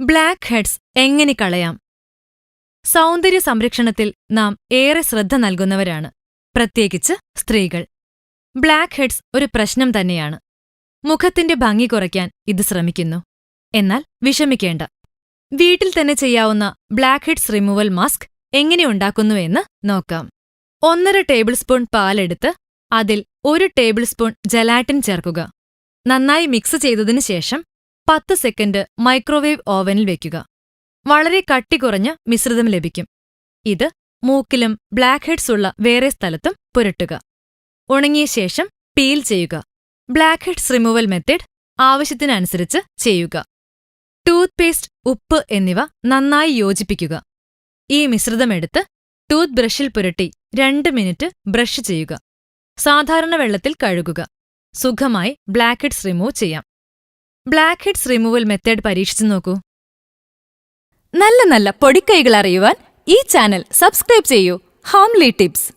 Black heads എങ്ങനെ കളയാം? സൗന്ദര്യ സംരക്ഷണത്തിൽ നാം ഏറെ ശ്രദ്ധ നൽകുന്നവരാണ്. പ്രത്യേകിച്ച് സ്ത്രീകൾ. ബ്ലാക്ക് ഹെഡ്സ് ഒരു പ്രശ്നം തന്നെയാണ്. മുഖത്തിന്റെ ഭംഗി കുറയ്ക്കാൻ ഇത് ശ്രമിക്കുന്നു. എന്നാൽ വിഷമിക്കേണ്ട. വീട്ടിൽ തന്നെ ചെയ്യാവുന്ന ബ്ലാക്ക് ഹെഡ്സ് റിമൂവൽ മാസ്ക് എങ്ങനെ ഉണ്ടാക്കുന്നുവെന്ന് നോക്കാം. ഒന്നര ടേബിൾ സ്പൂൺ പാലെടുത്ത് അതിൽ ഒരു ടേബിൾ സ്പൂൺ ജലാറ്റിൻ ചേർക്കുക. നന്നായി മിക്സ് ചെയ്തതിനു ശേഷം പത്ത് സെക്കൻഡ് മൈക്രോവേവ് ഓവനിൽ വയ്ക്കുക വളരെ കട്ടി കുറഞ്ഞ മിശ്രിതം ലഭിക്കും. ഇത് മൂക്കിലും ബ്ലാക്ക് ഹെഡ്സ് ഉള്ള വേറെ സ്ഥലത്തും പുരട്ടുക. ഉണങ്ങിയ ശേഷം പീൽ ചെയ്യുക. ബ്ലാക്ക് ഹെഡ്സ് റിമൂവൽ മെത്തേഡ് ആവശ്യത്തിനനുസരിച്ച് ചെയ്യുക. ടൂത്ത് പേസ്റ്റ് ഉപ്പ് എന്നിവ നന്നായി യോജിപ്പിക്കുക. ഈ മിശ്രിതമെടുത്ത് ടൂത്ത് ബ്രഷിൽ പുരട്ടി രണ്ട് മിനിറ്റ് ബ്രഷ് ചെയ്യുക. സാധാരണ വെള്ളത്തിൽ കഴുകുക. സുഖമായി ബ്ലാക്ക് ഹെഡ്സ് റിമൂവ് ചെയ്യാം. ബ്ലാക്ക് ഹെഡ്സ് റിമൂവൽ മെത്തേഡ് പരീക്ഷിച്ചു നോക്കൂ. നല്ല നല്ല പൊടിക്കൈകൾ അറിയുവാൻ ഈ ചാനൽ സബ്സ്ക്രൈബ് ചെയ്യൂ. Homely tips